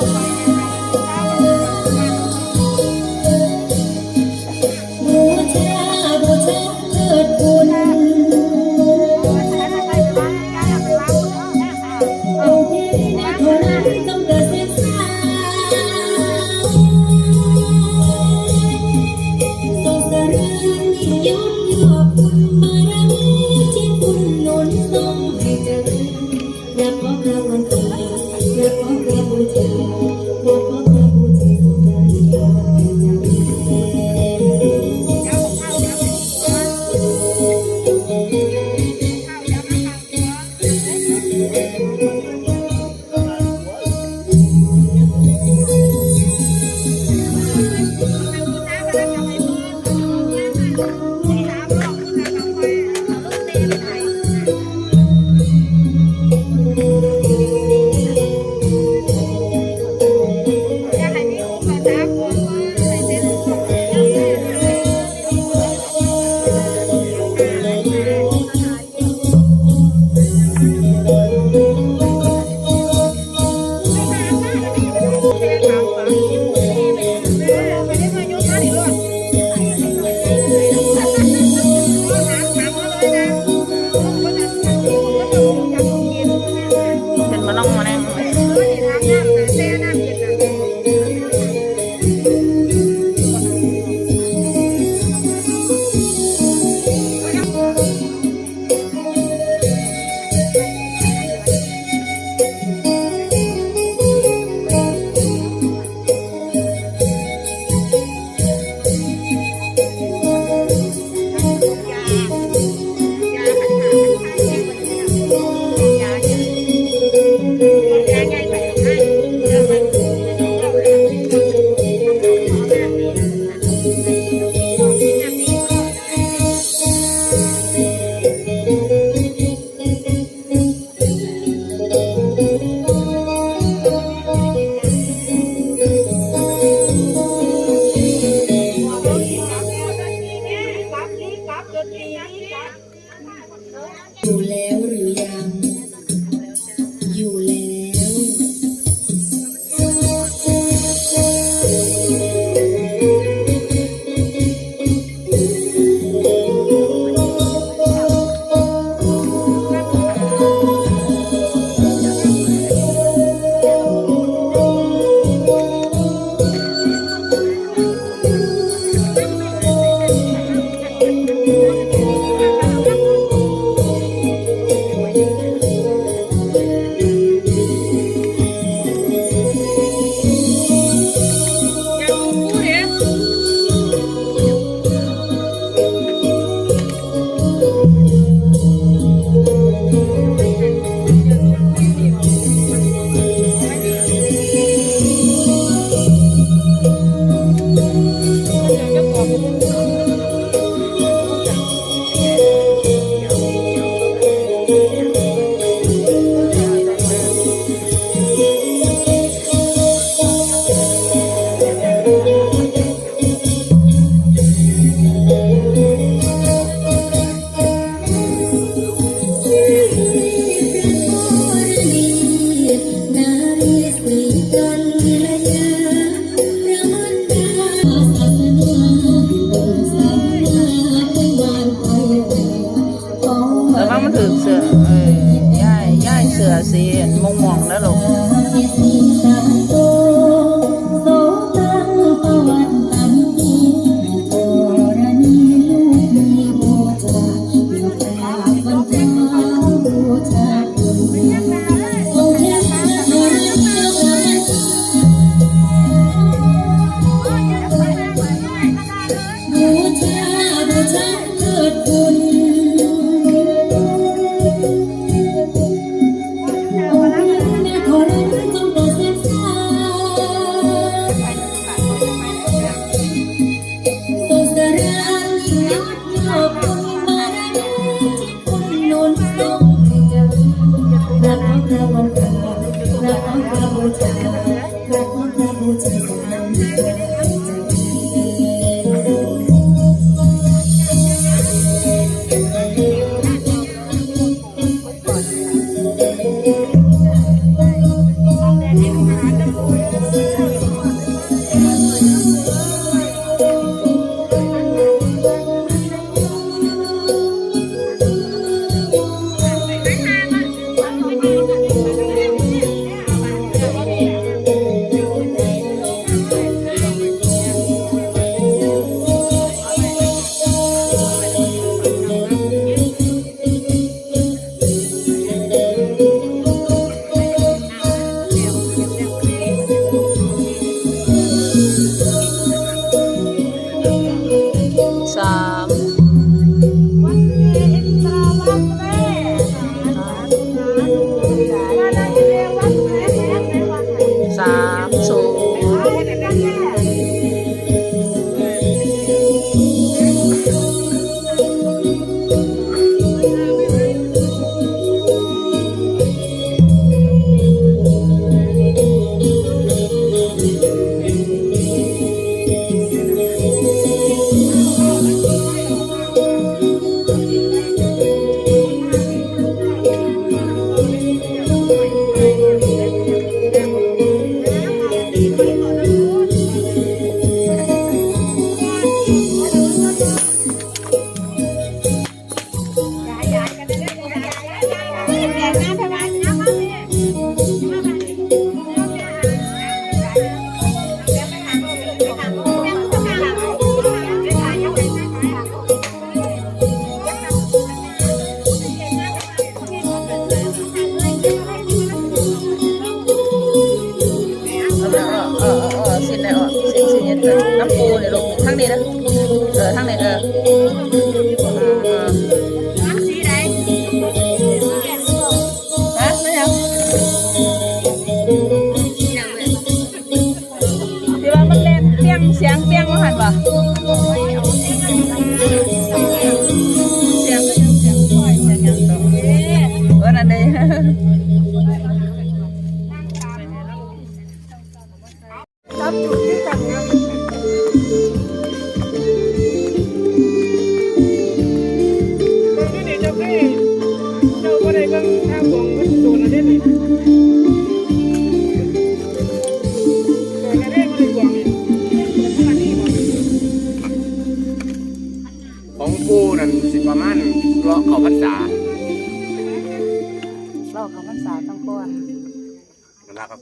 บู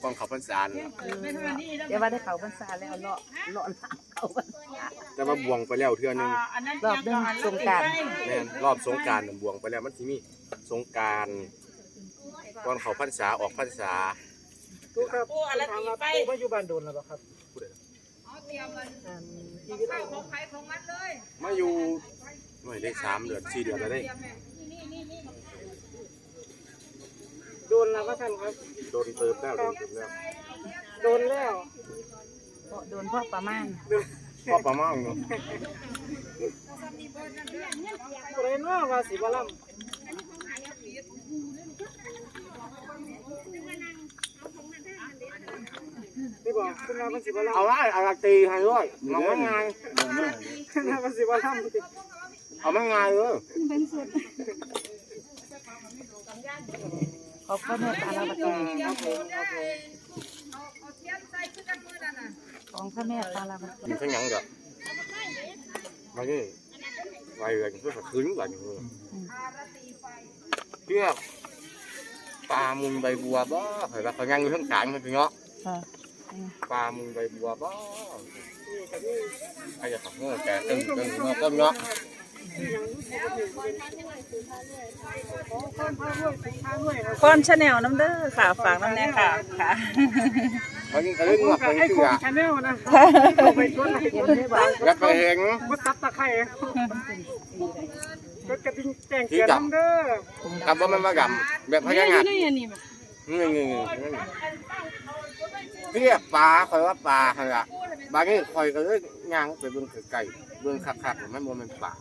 ก้องเขาพรรษาน่ะเดี๋ยวว่าได้เขาพรรษาแล้วเลาะเลาะลาเขาพรรษาแต่ว่าบวงไปแล้วเทื่อนึงรอบเรื่องสงกรารแม่นรอบสงกรารบวงไปแล้วมันสิมีสงกรารก่อนเขาพรรษาออกพรรษากูครับกูอะไรตีไปกูมาอยู่บ้านโดนแล้วบ่ครับผู้ใดอันชีวิตเรามาอยู่ไม่ได้สามเดือนสี่เดือนแล้วได้ โดนแล้วว่าท่านครับ โดนเติบแล้วโดนเติบแล้วโดนแล้วโดนพ่อประมาณพ่อประมาณเนาะบ่ได้เนาะว่าสิบ่ล่ำนี่บอกคุณว่ามันสิบ่ล่ำเอาไว้เอาละตีให้ด้วยเอาไม่ง่ายน่ามันสิบ่ล่ำติเอาไม่ง่ายเลยเขาก็เมื่อตาลาบัตของพระแม่ตาลาบัตมันก็ยังเด้อมานี่ไปเลยเพื่อคืนกันเลยเพื่อปลามุงใบบัวบ่เห็นว่าเขายังอยู่ทั้งกลางมันคือเนาะค่ะปลามุงใบบัวบ่ใครจะขับเงาแกตึงตึงเงาก้นเนาะ คอนชาแนลน้ำเด้อค่ะ ฝากน้ำแน่ค่ะค่ะเขายิงกระเล่นงอกไปไอ้เสืคอนชาแนลนะไปกดไลค์กดแล้วไปเห็นกดซับตะไคร้กดกระดิ่งแจ้งเตือนน้ำเด้อกับว่ามันมากำแบบพญานาคนี่นี่นี่เรียกปลาคอยว่าปลาฮะละบางทีคอยก็เลยย่างไปเบิ่งไก่เบิ่งคักๆมันบ่แม่นปลา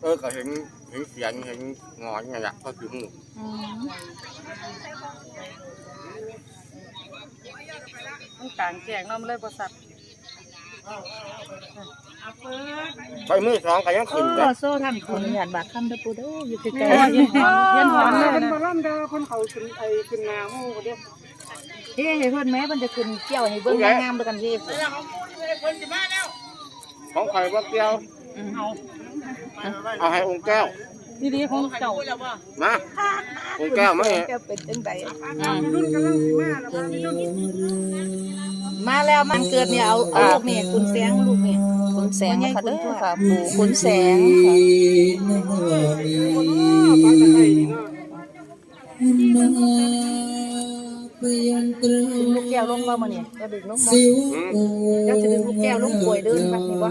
เออก็เห็นเห็นเสียงเห็นงอนไงล่ะก็คือหูมันกลางแจงเนาะมันเลยบ่สัตว์ไปมือสองก็ยังขึ้นโอ้จ้ะโซ่ทำคนหยาดบาดคำเด้อปูเด้ออยู่ไกลๆเย็เย็นนหหออนนเลเย็ยนหอนเลยคนนะมาล่ำเด้อคนเขาขึ้นไอ้ขึ้นนาหมู่เด้อเฮ้ยเพิ่นแม้มันจะขึ้นเกี่ยวให้เบิ่งงามๆด้วยกันเรียบของใครว่าเกี่ยวเอา ให้องค์แก้วดีๆของเจ้ามาองค์แก้วมาเห็นแกเป็นจังไดรุ่นกำลังสิมาแล้วว่ารุ่นมาแล้วมันเกิดเนี่ยเอาเอาลูกนี่คุณแสงลูกนี่คุณแสงค่ะเด้อค่ะปู่คุณแสงค่ะปลาตะไคร้นี่เนาะลูกแก้วลงมามื้อนี้จะดึงลงมาจะจะดึงลูกแก้วลงป่วยเด้อแบบนี้บ่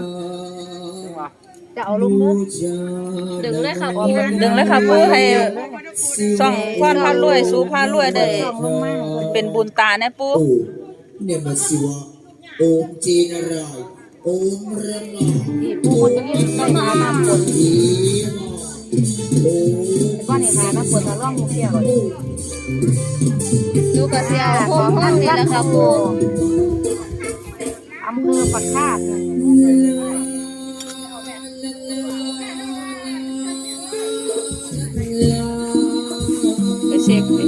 จะเอาลงเด้อดึงเลยค่ะปู่ดึงเลยค่ะปู่ให้ส่องพรพารวย สู่พารวยได้เป็นบุญตาแน่ปู่โอเนี่ยมาสิวะโอมจีนารายณ์โอมระนาที่ปู่จะเรียกใส่หาน้ำฝนทีโอว่านี่หาน้ำฝนมาล่องลูกแก้วอยู่กับเสียวโฮมโฮมนี่แหละค่ะปูอำเภอปักคาดไปเช็คดิ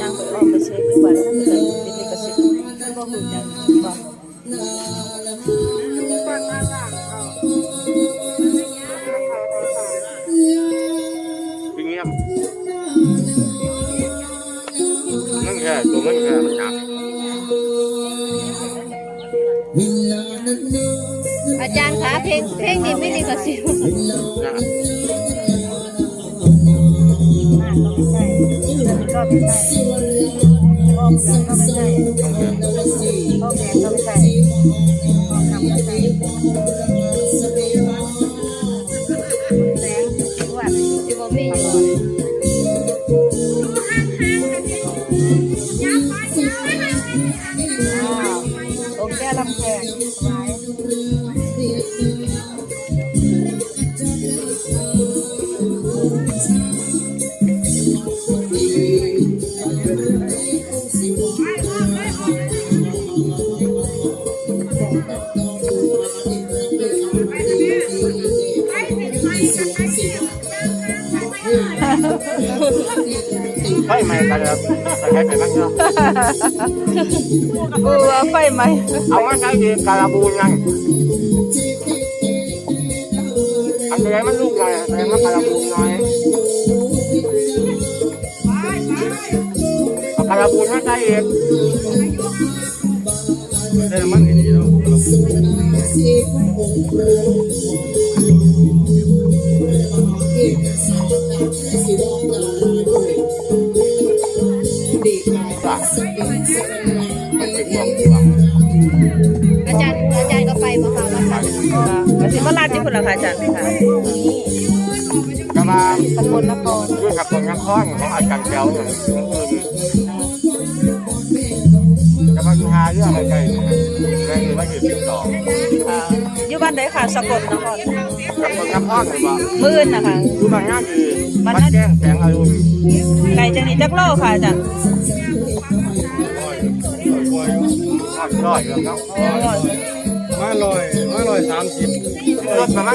ย่างไปออกไปเช็คดีกว่าแล้วมันจะเป็นเอกสิทธิ์บ่ฮู้จักบ่ปลาตาล่างเขาพี่เงียบนั่นแค่ตัวนั่นแค่มันจับอาจารย์คะเพลงเพลงนี้ไม่ดีกับสิว นะมากก็ไม่ใช่ก็ไม่ใช่พ่อเหลืองก็ไม่ใช่พ่อแกงก็ไม่ใช่สิบ่มีอยู่องค์แก้ลำแพงไว้ ไฟไหม้กันแล้วแต่ใช้ไปบ้างเนาะปูว่าไฟไหมเอามาใช้ดีการบูนไงอันนี้มันลูกหน่อยอันนี้มันการบูนหน่อยเอาการบูนมาใช้เองได้มันนี่เนาะจ้ะ อาจารย์อาจารย์ก็ไปบ่ค่ะว่าค่ะก็สิมาลาดที่พุ่นล่ะค่ะอาจารย์ค่ะก็มาสกลนครด้วยกับคนนักข้อนของอาจารย์แก้วอย่างอื่นก็มาหาเรื่องอะไรกันในวันที่สิบสองค่อยู่บ้านใดค่ะสกลนครสกับคนนักข้อนหรือว่ามื้นนะคะคือมันง่ายดีมันแจ้งแสงอรุณไก่จังนี้จักโลค่ะอาจารย์ อ่อนร้อยเรื่องเนาะมาลอยมาลอยสามสิบรถมาไหม